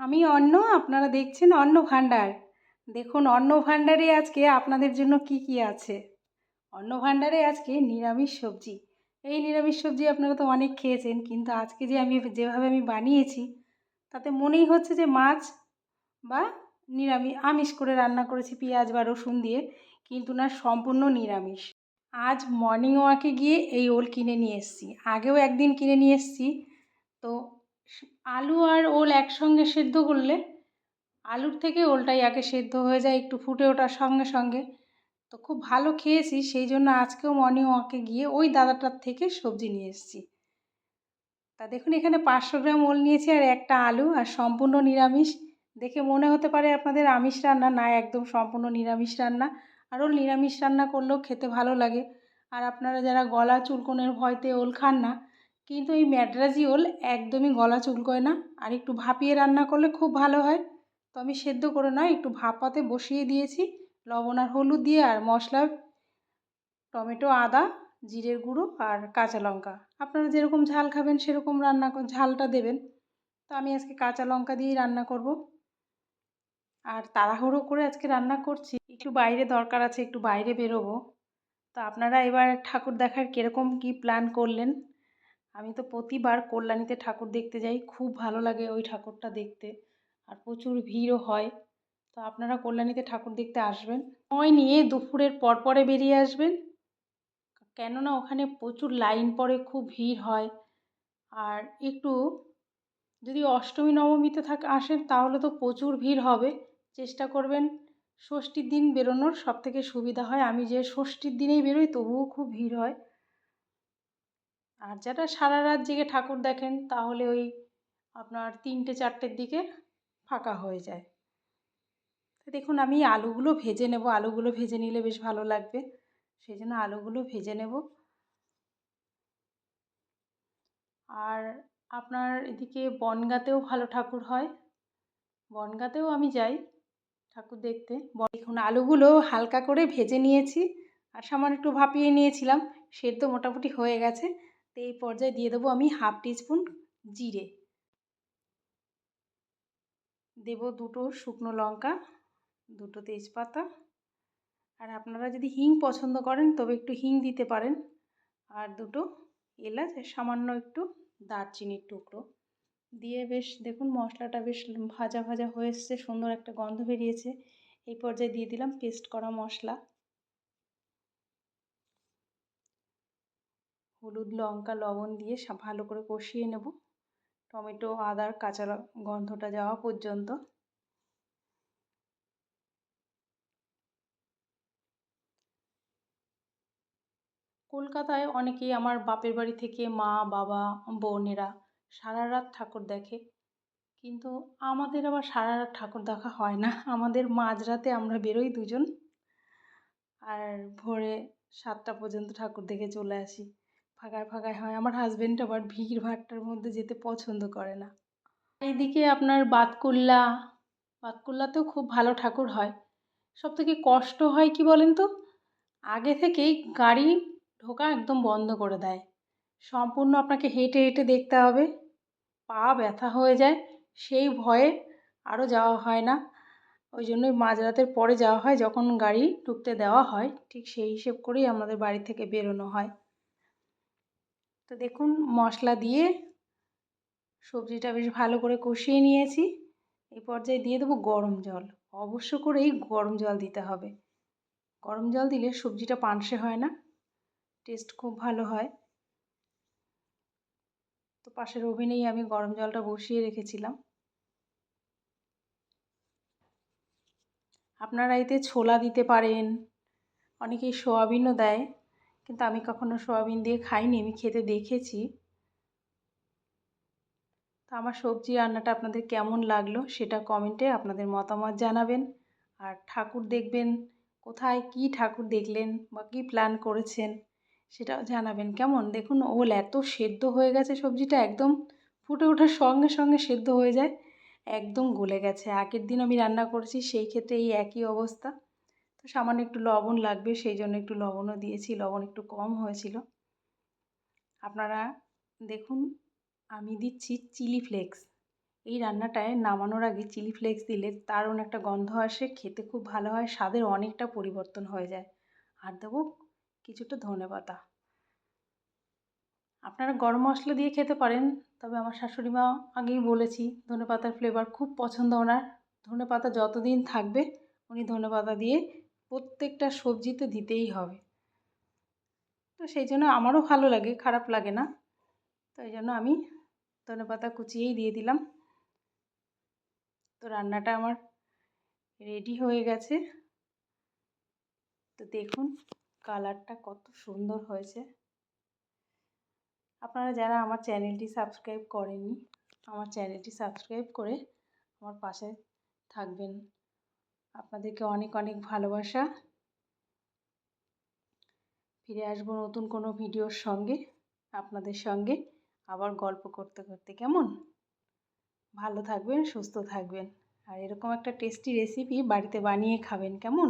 আমি অন্ন, আপনারা দেখছেন অন্ন ভাণ্ডার। দেখুন, অন্ন ভাণ্ডারে আজকে আপনাদের জন্য কি কি আছে? অন্ন ভাণ্ডারে আজকে নিরামিষ সবজি। এই নিরামিষ সবজি আপনারা তো অনেক খেয়েছেন, কিন্তু আজকে যে আমি, যেভাবে আমি বানিয়েছি, তাতে মনেই হচ্ছে যে মাছ বা নিরামিষ আমিষ করে রান্না করেছি, পেঁয়াজ বা রসুন দিয়ে, কিন্তু না, সম্পূর্ণ নিরামিষ। আজ মর্নিং ওয়াকে গিয়ে এই ওল কিনে নিয়ে এসেছি। আগেও একদিন কিনে নিয়ে এসেছি, তো আলু আর ওল একসঙ্গে সেদ্ধ করলে আলুর থেকে ওলটাই আগে সেদ্ধ হয়ে যায়, একটু ফুটে ওঠার সঙ্গে সঙ্গে। তো খুব ভালো খেয়েছি, সেই জন্য আজকেও মর্নিং ওয়াকে গিয়ে ওই দাদাটার থেকে সবজি নিয়ে এসেছি। তা দেখুন, এখানে পাঁচশো গ্রাম ওল নিয়েছি আর একটা আলু আর সম্পূর্ণ নিরামিষ। দেখে মনে হতে পারে আপনাদের আমিষ রান্না, না, একদম সম্পূর্ণ নিরামিষ রান্না। আর ওল নিরামিষ রান্না করলেও খেতে ভালো লাগে। আর আপনারা যারা গলা চুলকনের ভয়তে ওল খান না কিন্তু এই ম্যাড্রাজি ওল একদমই গলা চুলকোয় না। আর একটু ভাপিয়ে রান্না করলে খুব ভালো হয়। তো আমি সেদ্ধ করে নয়, একটু ভাপাতে বসিয়ে দিয়েছি। লবণ আর হলুদ দিয়ে আর মশলা, টমেটো, আদা, জিরের গুঁড়ো আর কাঁচা লঙ্কা। আপনারা যেরকম ঝাল খাবেন সেরকম রান্না ঝালটা দেবেন। তো আমি আজকে কাঁচা লঙ্কা দিয়েই রান্না করব। আর তাড়াহুড়ো করে আজকে রান্না করছি। একটু বাইরে দরকার আছে, একটু বাইরে বেরোবো। তো আপনারা এবার ঠাকুর দেখার কীরকম কী প্ল্যান করলেন? আমি তো প্রতিবার কল্যাণীতে ঠাকুর দেখতে যাই, খুব ভালো লাগে ওই ঠাকুরটা দেখতে। আর প্রচুর ভিড়ও হয়। তো আপনারা কল্যাণীতে ঠাকুর দেখতে আসবেন? সময় নিয়ে দুপুরের পরপরে বেরিয়ে আসবেন। কেননা ওখানে প্রচুর লাইন পড়ে, খুব ভিড় হয়। আর একটু যদি অষ্টমী, নবমীতে থাক, আসেন, তাহলে তো প্রচুর ভিড় হবে। চেষ্টা করবেন ষষ্ঠীর দিন বেরোনোর। সব থেকে সুবিধা হয় আমি যে ষষ্ঠীর দিনেই বেরোই, তবুও খুব ভিড় হয়। আর যারা সারা রাত জেগে ঠাকুর দেখেন, তাহলে ওই আপনার তিনটে, চারটের দিকে ফাঁকা হয়ে যায়। দেখুন, আমি আলুগুলো ভেজে নেব। আলুগুলো ভেজে নিলে বেশ ভালো লাগবে। সেই জন্য আলুগুলো ভেজে নেব। আর আপনার এদিকে বনগাতেও ভালো ঠাকুর হয়। বনগাতেও আমি যাই ঠাকুর দেখতে। দেখুন, আলুগুলো হালকা করে ভেজে নিয়েছি। আর সামান্য একটু ভাপিয়ে নিয়েছিলাম। সেদ্ধ মোটামুটি হয়ে গেছে। তো এই পর্যায়ে দিয়ে দেবো আমি হাফ টিস্পুন জিরে। দেব দুটো শুকনো লঙ্কা, দুটো তেজপাতা। আর আপনারা যদি হিং পছন্দ করেন, তবে একটু হিং দিতে পারেন। আর দুটো এলাচ সামান্য একটু দারচিনির টুকরো। দিয়ে বেশ, দেখুন মশলাটা বেশ ভাজা ভাজা হয়ে এসছে, সুন্দর একটা গন্ধ বেরিয়েছে। এই পর্যায়ে দিয়ে দিলাম পেস্ট করা মশলা। হলুদ, লঙ্কা, লবণ দিয়ে ভালো করে কষিয়ে নেব। টমেটো, আদার, কাঁচা গন্ধটা যাওয়া পর্যন্ত। কলকাতায় অনেকেই আমার বাপের বাড়ি থেকে মা, বাবা, বোনেরা সারা রাত ঠাকুর দেখে। কিন্তু আমাদের আবার সারা রাত ঠাকুর দেখা হয় না। আমাদের মাঝরাতে আমরা বেরোই দুজন। আর ভোরে সাতটা পর্যন্ত ঠাকুর দেখে চলে আসি। ফাঁকায় ফাঁকায় হয়। আমার হাজব্যান্ড আবার ভিড় ভাট্টার মধ্যে যেতে পছন্দ করে না। এইদিকে আপনার বাতকুল্লা, বাতকুল্লাতেও খুব ভালো ঠাকুর হয়। সব থেকে কষ্ট হয় কি বলেন তো? আগে থেকেই গাড়ি ঢোকা একদম বন্ধ করে দেয়। সম্পূর্ণ আপনাকে হেঁটে হেঁটে দেখতে হবে। পা ব্যথা হয়ে যায়, সেই ভয়ে আরও যাওয়া হয় না। ওই জন্যই মাঝরাতের পরে যাওয়া হয়, যখন গাড়ি ঢুকতে দেওয়া হয়, ঠিক সেই হিসেব করেই আমাদের বাড়ি থেকে বেরোনো হয়। তো দেখুন, মশলা দিয়ে সবজিটা বেশ ভালো করে কষিয়ে নিয়েছি। এই পর্যায়ে দিয়ে দেবো গরম জল। অবশ্য করেই গরম জল দিতে হবে। গরম জল দিলে সবজিটা পানসে হয় না, টেস্ট খুব ভালো হয়। তো পাশের ওভেনেই আমি গরম জলটা বসিয়ে রেখেছিলাম। আপনারা এতে ছোলা দিতে পারেন, অনেকেই সোয়াবিনও দেয়। কিন্তু আমি কখনো সোয়াবিন দিয়ে খাইনি, আমি খেতে দেখেছি। তো আমার সবজি রান্নাটা আপনাদের কেমন লাগল সেটা কমেন্টে আপনাদের মতামত জানাবেন। আর ঠাকুর দেখবেন, কোথায় কি ঠাকুর দেখলেন বা কী প্ল্যান করেছেন সেটাও জানাবেন। কেমন? দেখুন, ওল এত সেদ্ধ হয়ে গেছে সবজিটা, একদম ফুটে ওঠার সঙ্গে সঙ্গে সেদ্ধ হয়ে যায়, একদম গলে গেছে। আগের দিন আমি রান্না করেছি, সেই ক্ষেত্রে এই একই অবস্থা। তো সামান্য একটু লবণ লাগবে, সেই জন্য একটু লবণও দিয়েছি, লবণ একটু কম হয়েছিল। আপনারা দেখুন, আমি দিচ্ছি চিলি ফ্লেক্স। এই রান্নাটায় নামানোর আগে চিলি ফ্লেক্স দিলে দারুণ একটা গন্ধ আসে, খেতে খুব ভালো হয়, স্বাদের অনেকটা পরিবর্তন হয়ে যায়। আর দেবো কিছুটা ধনে পাতা। আপনারা গরম মশলা দিয়ে খেতে পারেন, তবে আমার শাশুড়ি মা আগেই বলেছি, ধনে পাতার ফ্লেভার খুব পছন্দ ওনার। ধনে পাতা যতদিন থাকবে, উনি ধনে পাতা দিয়ে প্রত্যেকটা সবজিতে দিতেই হবে। তো সেই জন্য আমারও ভালো লাগে, খারাপ লাগে না। তো এই জন্য আমি ধনে পাতা কুচিয়েই দিয়ে দিলাম। তো রান্নাটা আমার রেডি হয়ে গেছে। তো দেখুন কালারটা কত সুন্দর হয়েছে। আপনারা যারা আমার চ্যানেলটি সাবস্ক্রাইব করেননি, আমার চ্যানেলটি সাবস্ক্রাইব করে আমার পাশে থাকবেন। আপনাদেরকে অনেক অনেক ভালোবাসা। ফিরে আসব নতুন কোনো ভিডিওর সঙ্গে, আপনাদের সঙ্গে আবার গল্প করতে করতে। কেমন? ভালো থাকবেন, সুস্থ থাকবেন। আর এরকম একটা টেস্টি রেসিপি বাড়িতে বানিয়ে খাবেন, কেমন?